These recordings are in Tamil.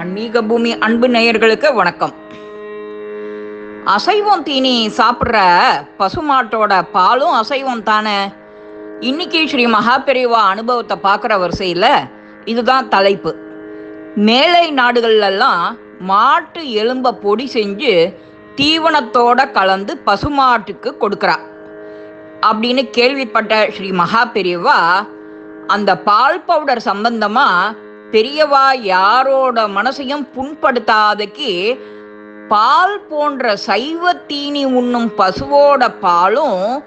ஆன்மீக பூமி அன்பு நேயர்களுக்கு வணக்கம். அசைவம் தீனி சாப்பிட்ற பசுமாட்டோட பாலும் அசைவம் தானே? இன்னைக்கு ஸ்ரீ மகாபெரிவா அனுபவத்தை பார்க்குற வரிசையில் இதுதான் தலைப்பு. மேலை நாடுகள்லாம் மாட்டு எலும்பை பொடி செஞ்சு தீவனத்தோட கலந்து பசுமாட்டுக்கு கொடுக்குறா. அப்படின்னு கேள்விப்பட்ட ஸ்ரீ மகாபெரிவா அந்த பால் பவுடர் சம்பந்தமாக பெரியவா யாரோட மனசையும் புண்படுத்தாதக்கு பால் போன்ற சைவ தீனி உண்ணும் பசுவோட பாலும்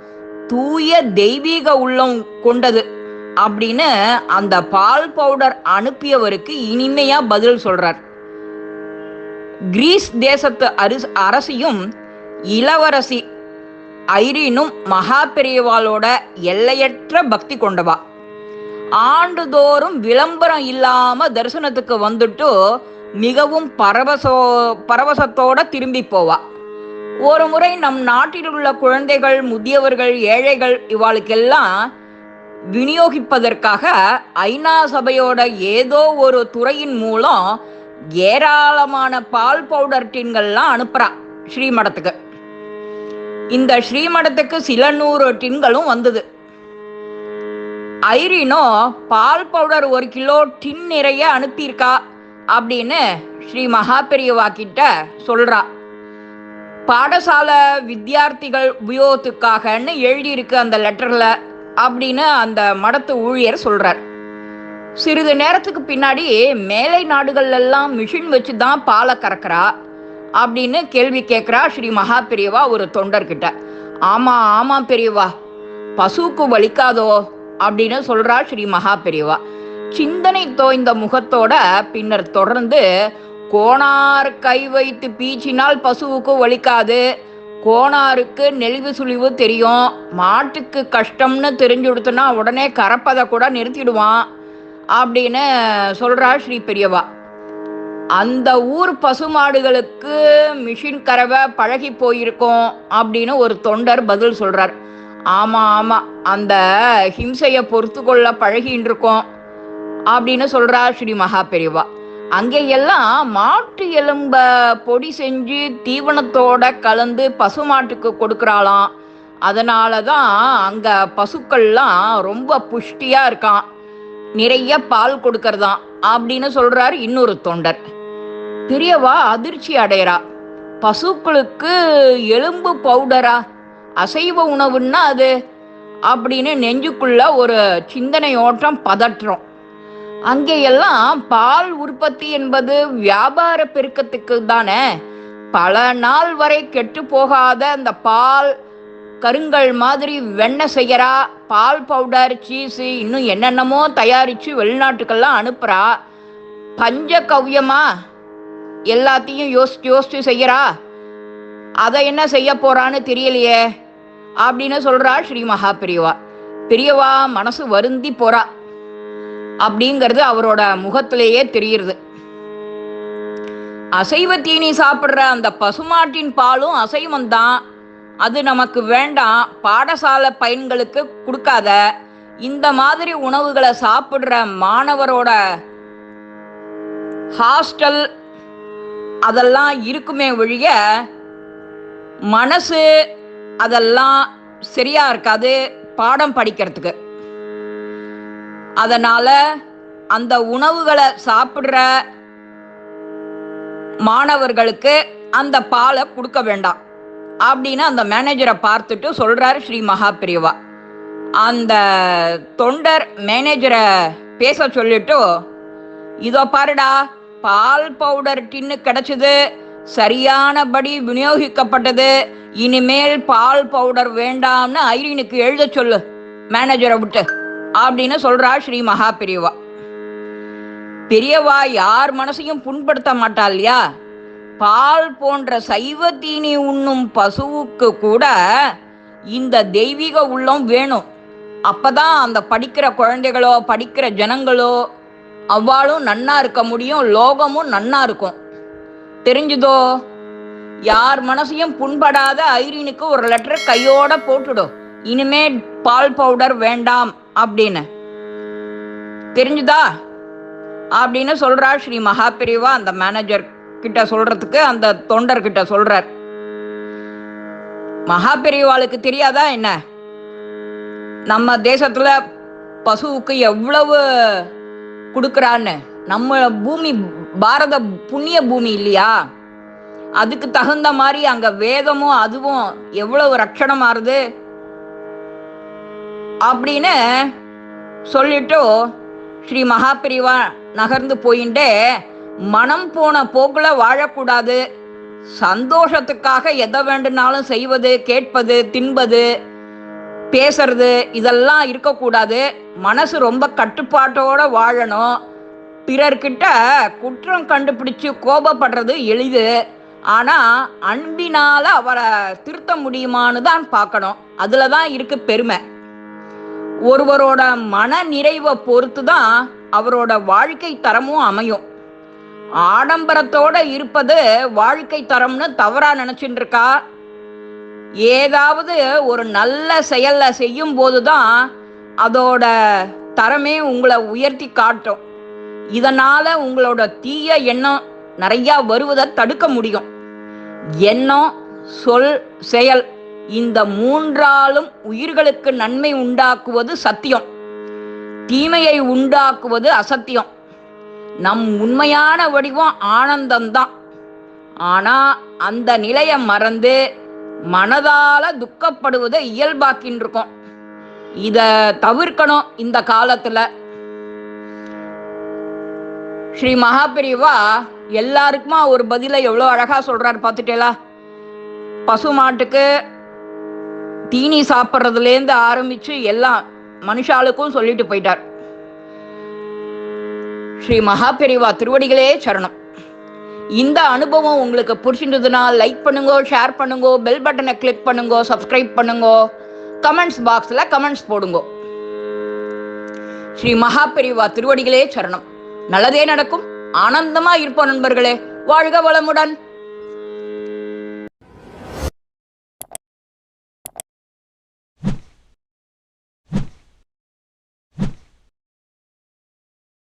தூய தெய்வீக உள்ளம் கொண்டது அப்படின்னு அந்த பால் பவுடர் அனுப்பியவருக்கு இனிமையா பதில் சொல்றார். கிரீஸ் தேசத்து அரிஸ் அரசியும் இளவரசி ஐரீனும் மகா பெரியவாளோட எல்லையற்ற பக்தி கொண்டவா. ஆண்டுதோறும் விளம்பரம் இல்லாம தரிசனத்துக்கு வந்துட்டு மிகவும் பரவசோ பரவசத்தோட திரும்பி போவா. ஒரு முறை நம் நாட்டில் உள்ள குழந்தைகள் முதியவர்கள் ஏழைகள் இவாளுக்கெல்லாம் விநியோகிப்பதற்காக ஐநா சபையோட ஏதோ ஒரு துறையின் மூலம் ஏராளமான பால் பவுடர் டின்கள்லாம் அனுப்புறா ஸ்ரீமடத்துக்கு. இந்த ஸ்ரீமடத்துக்கு சில நூறு டின்களும் வந்தது. ஐரினோ பால் பவுடர் ஒரு கிலோ டின் நிறைய அனுப்பியிருக்கா அப்படின்னு ஸ்ரீ மகாபெரியவா கிட்ட சொல்றா. பாடசாலை வித்தியார்த்திகள் உபயோகத்துக்காகன்னு எழுதியிருக்கு அந்த லெட்டர்ல அப்படின்னு அந்த மடத்து ஊழியர் சொல்றார். சிறிது நேரத்துக்கு பின்னாடி மேலை நாடுகள்ல எல்லாம் மிஷின் வச்சு தான் பாலை கறக்குறா அப்படின்னு கேள்வி கேட்குறா ஸ்ரீ மகா பெரியவா ஒரு தொண்டர்கிட்ட. ஆமா ஆமா பெரியவா பசுவுக்கு வலிக்காதோ? அப்படின்னு சொல்றா ஸ்ரீ மகா பெரியவா. சிந்தனை தோய்ந்த முகத்தோட பின்னர் தொடர்ந்து கோணார் கை வைத்து பீச்சினால் பசுவுக்கு வலிக்காது கோணாருக்கு நெளிவு சுழிவு தெரியும். மாட்டுக்கு கஷ்டம்னு தெரிஞ்சுடுத்துனா உடனே கறப்பதை கூட நிறுத்திடுவான் அப்படின்னு சொல்றா ஸ்ரீ பெரியவா. அந்த ஊர் பசுமாடுகளுக்கு மிஷின் கறவை பழகி போயிருக்கோம் அப்படின்னு ஒரு தொண்டர் பதில் சொல்றார். ஆமா ஆமா அந்த ஹிம்சையை பொறுத்து கொள்ள பழகின்னு இருக்கோம் அப்படின்னு சொல்றா ஸ்ரீ மகா பெரியவா அங்கேயெல்லாம் மாட்டு எலும்ப பொடி செஞ்சு தீவனத்தோட கலந்து பசுமாட்டுக்கு கொடுக்குறாளாம். அதனால தான் அங்க பசுக்கள்லாம் ரொம்ப புஷ்டியா இருக்கான் நிறைய பால் கொடுக்கறதாம் அப்படின்னு சொல்றாரு இன்னொரு தொண்டர். பெரியவா அதிர்ச்சி அடையறா பசுக்களுக்கு எலும்பு பவுடரா? அசைவ உணவுன்னா அது? அப்படின்னு நெஞ்சுக்குள்ள ஒரு சிந்தனை ஓட்டம் பதற்றோம். அங்கேயெல்லாம் பால் உற்பத்தி என்பது வியாபார பெருக்கத்துக்கு தானே? பல நாள் வரை கெட்டு போகாத அந்த பால் கருங்கல் மாதிரி வெண்ணெய் செய்யறா பால் பவுடர் சீஸு இன்னும் என்னென்னமோ தயாரித்து வெளிநாட்டுக்கெல்லாம் அனுப்புகிறா பஞ்ச கவ்யமா எல்லாத்தையும் யோசிச்சு யோசிச்சு செய்கிறா அதை என்ன செய்ய போறான்னு தெரியலையே அப்படின்னு சொல்றா ஸ்ரீ மகா பெரியவா பெரியவா மனசு வருந்தி போறா. அப்படிங்கிறது அவரோட முகத்திலேயே தெரியுது அசைவ தீனி சாப்பிட்ற அந்த பசுமாட்டின் பாலும் அசைவம் தான் அது நமக்கு வேண்டாம். பாடசாலை பயன்களுக்கு கொடுக்காத. இந்த மாதிரி உணவுகளை சாப்பிட்ற மாணவரோட ஹாஸ்டல் அதெல்லாம் இருக்குமே ஒழிய மனசு அதெல்லாம் சரியா இருக்காது பாடம் படிக்கிறதுக்கு. அதனால அந்த உணவுகளை சாப்பிட்ற மாணவர்களுக்கு அந்த பாலை கொடுக்க வேண்டாம். அப்படின்னு அந்த மேனேஜரை பார்த்துட்டு சொல்றாரு ஸ்ரீ மகா அந்த தொண்டர் மேனேஜரை பேச சொல்லிட்டு இதோ பாருடா பால் பவுடர் டின்னு கிடைச்சது. சரியானபடி விநியோகிக்கப்பட்டது. இனிமேல் பால் பவுடர் வேண்டாம்னு ஐரீனுக்கு எழுத சொல்லு. மேனேஜரை விட்டு. அப்படின்னு சொல்றா ஸ்ரீ மகா பெரியவா பெரியவா யார் மனசையும் புண்படுத்த மாட்டா இல்லையா? பால் போன்ற சைவ தீனி உண்ணும் பசுவுக்கு கூட இந்த தெய்வீக உள்ளம் வேணும். அப்பதான் அந்த படிக்கிற குழந்தைகளோ படிக்கிற ஜனங்களோ அவ்வாளும் நன்னா இருக்க முடியும் லோகமும் நன்னா இருக்கும். தெரிஞ்சுதோ? யார் மனசையும் புண்படாத ஐரீனுக்கு ஒரு லெட்டர் கையோட போட்டுடும் இனிமே பால் பவுடர் வேண்டாம் அப்படின்னு. தெரிஞ்சுதா? அப்படின்னு சொல்றா ஸ்ரீ மகாபிரிவா அந்த மேனேஜர் கிட்ட சொல்றதுக்கு அந்த தொண்டர் கிட்ட சொல்றார். மகாபெரிவாளுக்கு தெரியாதா என்ன? நம்ம தேசத்துல பசுவுக்கு எவ்வளவு கொடுக்கறான்னு? நம்ம பூமி பாரத புண்ணிய பூமி இல்லையா? அதுக்கு தகுந்த மாதிரி அங்க வேதமும் அதுவும் எவ்வளவு ரட்சணம் ஆறுது அப்படின்னு சொல்லிட்டு ஸ்ரீ மகாபிரிவா நகர்ந்து போயிண்டே மனம் போன போக்குல வாழக்கூடாது. சந்தோஷத்துக்காக எதை வேண்டுனாலும் செய்வது கேட்பது தின்பது பேசுறது இதெல்லாம் இருக்கக்கூடாது. மனசு ரொம்ப கட்டுப்பாட்டோட வாழணும். பிறர்கிட்ட குற்றம் கண்டுபிடிச்சு கோபப்படுறது எளிது. ஆனா அன்பினால அவரை திருத்த முடியுமான்னு தான் பார்க்கணும். அதுல தான் இருக்கு பெருமை. ஒருவரோட மன நிறைவை பொறுத்து தான் அவரோட வாழ்க்கை தரமும் அமையும். ஆடம்பரத்தோட இருப்பது வாழ்க்கை தரம்னு தவறா நினைச்சுட்டு இருக்கா ஏதாவது ஒரு நல்ல செயலை செய்யும் போதுதான் அதோட தரமே உங்களை உயர்த்தி காட்டும். இதனால உங்களோட தீய எண்ணம் நிறைய வருவதை தடுக்க முடியும். எண்ணம் சொல் செயல் இந்த மூன்றாலும் உயிர்களுக்கு நன்மை உண்டாக்குவது சத்தியம். தீமையை உண்டாக்குவது அசத்தியம். நம் உண்மையான வடிவம் ஆனந்தம்தான். ஆனா அந்த நிலையை மறந்து மனதால துக்கப்படுவதை இயல்பாக்கின்னு இருக்கோம். இத தவிர்க்கணும் இந்த காலத்துல. ஸ்ரீ மகாபிரிவா எல்லாருக்குமா ஒரு பதில எவ்வளோ அழகா சொல்றாரு பார்த்துட்டேலா? பசு மாட்டுக்கு தீனி சாப்பிட்றதுலேருந்து ஆரம்பிச்சு எல்லாம் மனுஷாளுக்கும் சொல்லிட்டு போயிட்டார். ஸ்ரீ மகாபெரிவா திருவடிகளே சரணம். இந்த அனுபவம் உங்களுக்கு பிடிச்சிருந்ததுன்னா லைக் பண்ணுங்க ஷேர் பண்ணுங்க பெல் பட்டனை கிளிக் பண்ணுங்க சப்ஸ்கிரைப் பண்ணுங்க கமெண்ட்ஸ் பாக்ஸில் கமெண்ட்ஸ் போடுங்க. ஸ்ரீ மகாபெரிவா திருவடிகளே சரணம். நல்லதே நடக்கும். ஆனந்தமா இருப்போம் நண்பர்களே. வாழ்க வளமுடன்.